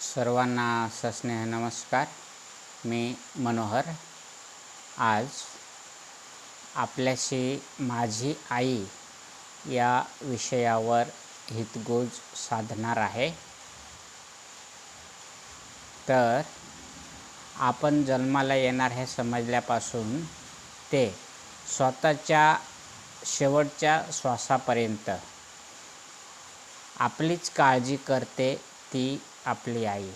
सर्वांना सस्नेह नमस्कार. मी मनोहर. आज आपल्याशी माझी आई या विषयावर हितगुज साधणार आहे. तर आपण जन्माला येणार हे समजल्यापासून ते स्वतःच्या शेवटच्या श्वासापर्यंत आपलीच काळजी करते ती आपली आई.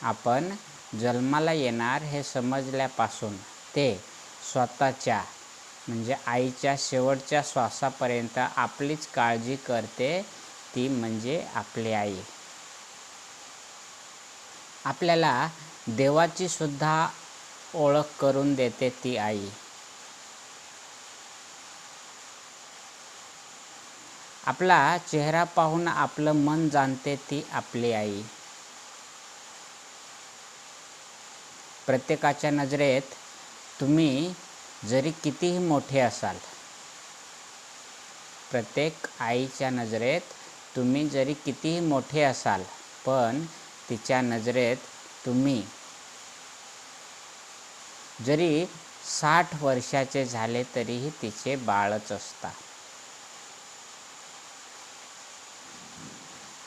आपण जन्माला येणार हे समजल्यापासून ते स्वतःच्या म्हणजे आईच्या शेवटच्या श्वासापर्यंत आपलीच काळजी करते ती म्हणजे आपली आई. आपल्याला देवाची सुद्धा ओळख करून देते ती आई. आपला चेहरा पाहून आपलं मन जाणते ती आपली आई. प्रत्येकाच्या नजरेत तुम्ही जरी कितीही मोठे असाल प्रत्येक आईच्या नजरेत तुम्ही जरी कितीही मोठे असाल पण तिच्या नजरेत तुम्ही जरी साठ वर्षाचे झाले तरीही तिचे बाळच असता.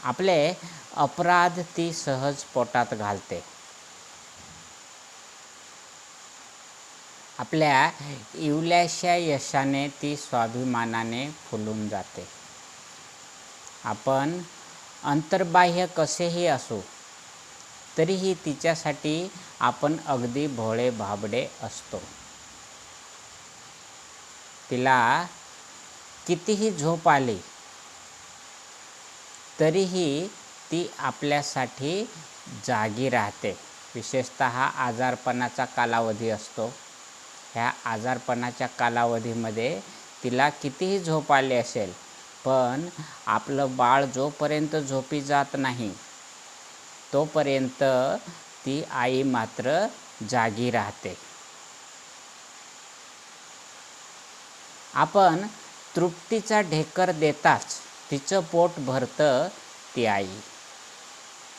आपले अपराध ती सहज पोटात घालते. आपल्या इवल्याशा यशाने ती स्वाभिमानाने फुलून जाते. आपण अंतर्बाह्य कसेही असू तरीही तिच्यासाठी आपण अगदी भोळे भाबडे असतो. तिला कितीही झोप आली तरीही ती आपल्यासाठी जागी राहते. विशेषत हा आजारपणाचा कालावधी असतो. ह्या आजारपणाच्या कालावधीमध्ये तिला कितीही झोप आली असेल पण आपलं बाळ जोपर्यंत झोपी जात नाही तोपर्यंत ती आई मात्र जागी राहते. आपण तृप्तीचा ढेकर देताच तिचं पोट भरतं ती आई.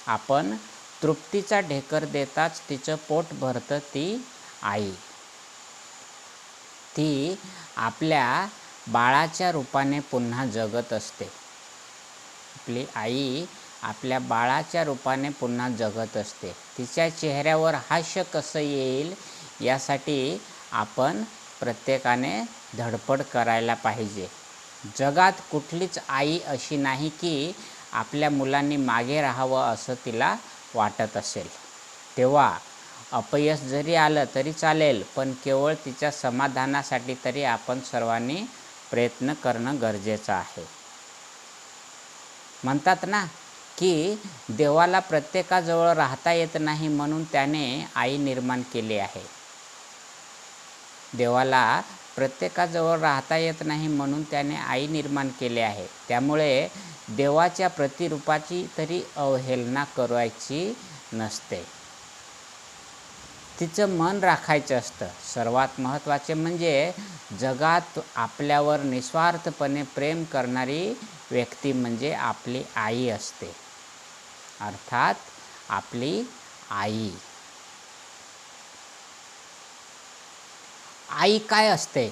आपण तृप्तीचा ढेकर देताच तिचं पोट भरतं ती आई. ती आपल्या बाळाच्या रूपाने पुन्हा जगत असते. आपली आई आपल्या बाळाच्या रूपाने पुन्हा जगत असते. तिच्या चेहऱ्यावर हास्य कसं येईल यासाठी आपण प्रत्येकाने धडपड करायला पाहिजे. जगात कुठलीच आई अशी नाही की आपल्या मुलांनी मागे राहावं असं तिला वाटत असेल. तेव्हा अपयश जरी आलं तरी चालेल पण केवळ तिच्या समाधानासाठी तरी आपण सर्वांनी प्रयत्न करणं गरजेचं आहे. म्हणतात ना की देवाला प्रत्येकाजवळ राहता येत नाही म्हणून त्याने आई निर्माण केली आहे. देवाला प्रत्येकाजवळ राहता येत नाही म्हणून त्याने आई निर्माण केले आहे. त्यामुळे देवाच्या प्रतिरूपाची तरी अवहेलना करायची नसते. तिचं मन राखायचं असतं. सर्वात महत्त्वाचे म्हणजे जगात आपल्यावर निस्वार्थपणे प्रेम करणारी व्यक्ती म्हणजे आपली आई असते. अर्थात आपली आई. आई काय असते?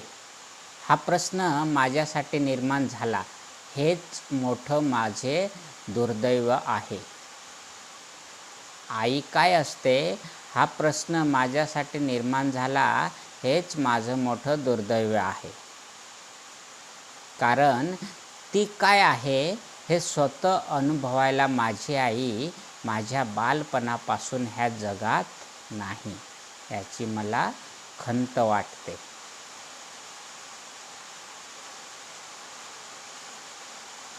हा प्रश्न माझ्यासाठी निर्माण झाला. हेच मोठं माझे दुर्दैव आहे. आई काय असते? हा प्रश्न माझ्यासाठी निर्माण झाला. हेच माझं मोठं दुर्दैव आहे. कारण ती काय आहे? हे स्वतः अनुभवायला माझी आई माझ्या बालपणापासून ह्या जगात नाही याची मला खंत वाटते.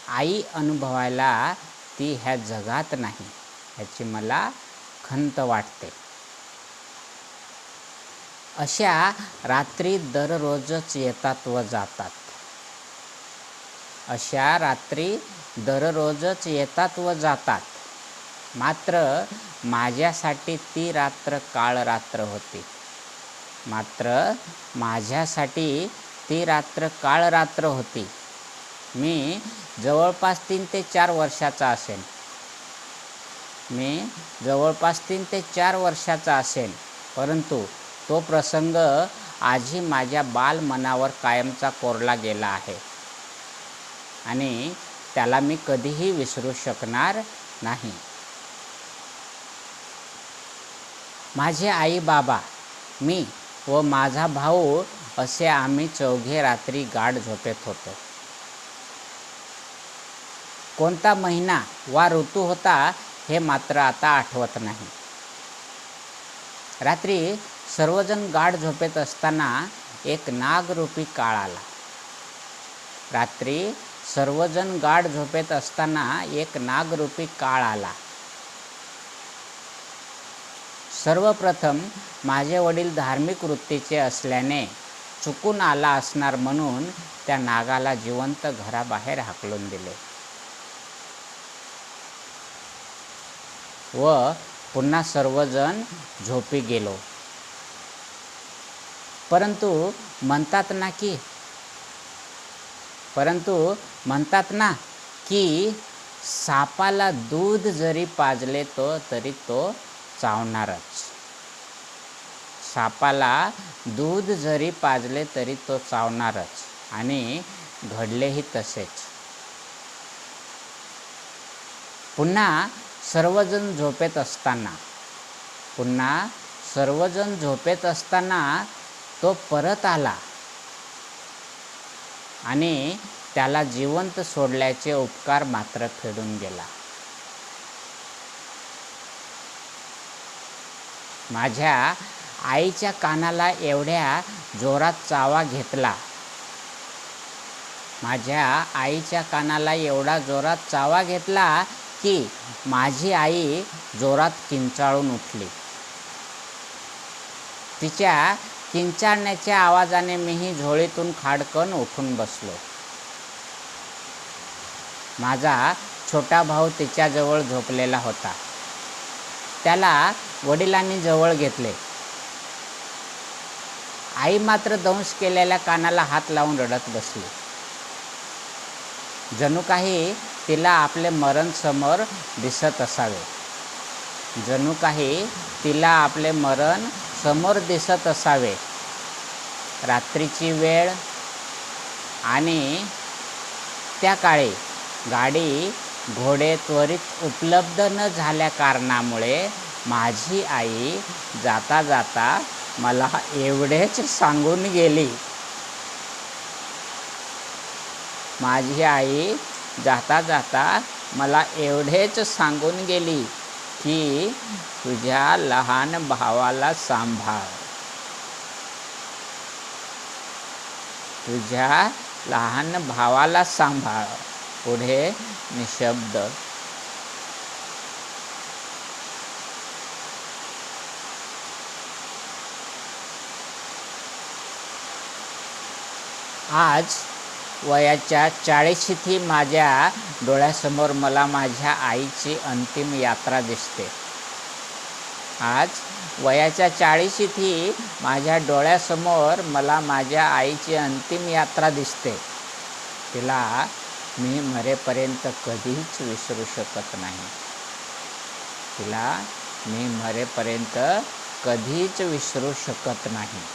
आई अनुभवायला ती ह्या जगात नाही ह्याची मला खंत वाटते. अशा रात्री दररोजच येतात व जातात. अशा रात्री दररोजच येतात व जातात. मात्र माझ्यासाठी ती रात्र काळ रात्र होती. मात्र माझ्यासाठी ती रात्र काळ रात्र होती. मी जवळपास तीन ते चार वर्षाचा असेन. मी जवळपास तीन ते चार वर्षाचा असेल परंतु तो प्रसंग आजही माझ्या बालमनावर कायमचा कोरला गेला आहे. आणि त्याला मी कधीही विसरू शकणार नाही. माझे आई बाबा मी व माझा भाऊ असे आम्ही चौघे रात्री गाढ झोपेत होतो. कोणता महिना वा ऋतू होता हे मात्र आता आठवत नाही. रात्री सर्वजण गाढ झोपेत असताना एक नागरूपी काळ आला. रात्री सर्वजण गाढ झोपेत असताना एक नागरूपी काळ आला. सर्वप्रथम माझे वडील धार्मिक वृत्तीचे असल्याने चुकून आला असणार म्हणून त्या नागाला जिवंत घराबाहेर हाकलून दिले. व पुन्हा सर्वजण झोपी गेलो. परंतु म्हणतात ना की परंतु म्हणतात ना की सापाला दूध जरी पाजले तो तरी तो चावणारच. सापाला दूध जरी पाजले तरी तो चावणारच आणि घडलेही तसेच. पुन्हा सर्वजण झोपेत असताना पुन्हा सर्वजण झोपेत असताना तो परत आला आणि त्याला जिवंत सोडल्याचे उपकार मात्र फेडून गेला. माझ्या आईच्या कानाला एवढ्या जोरात चावा घेतला. माझ्या आईच्या कानाला एवढा जोरात चावा घेतला की माझी आई जोरात किंचाळून उठली. तिच्या किंचाळण्याच्या आवाजाने मीही झोळीतून खाडकन उठून बसलो. माझा छोटा भाऊ तिच्याजवळ झोपलेला होता. त्याला वडिलांनी जवळ घेतले. आई मात्र दंश केलेल्या कानाला हात लावून रडत बसली. जणू काही तिला आपले मरण समोर दिसत असावे. जणू काही तिला आपले मरण समोर दिसत असावे. रात्रीची वेळ आणि त्या काळी गाडी घोडे त्वरित उपलब्ध न झाल्या कारणामुळे माझी आई जाता जाता मला एवढेच सांगून गेली. माझी आई जाता जाता मला एवढेच सांगून गेली की तुझ्या लहान भावाला सांभाळ. तुझ्या लहान भावाला सांभाळ. पुढे निशब्द आज वयाच्या चाळीशीतही माझ्या डोळ्यासमोर मला माझ्या आईची अंतिम यात्रा दिसते. आज वयाच्या चाळीशीतही माझ्या डोळ्यासमोर मला माझ्या आईची अंतिम यात्रा दिसते. तिला मी मरेपर्यंत कधीच विसरू शकत नाही. तिला मी मरेपर्यंत कधीच विसरू शकत नाही.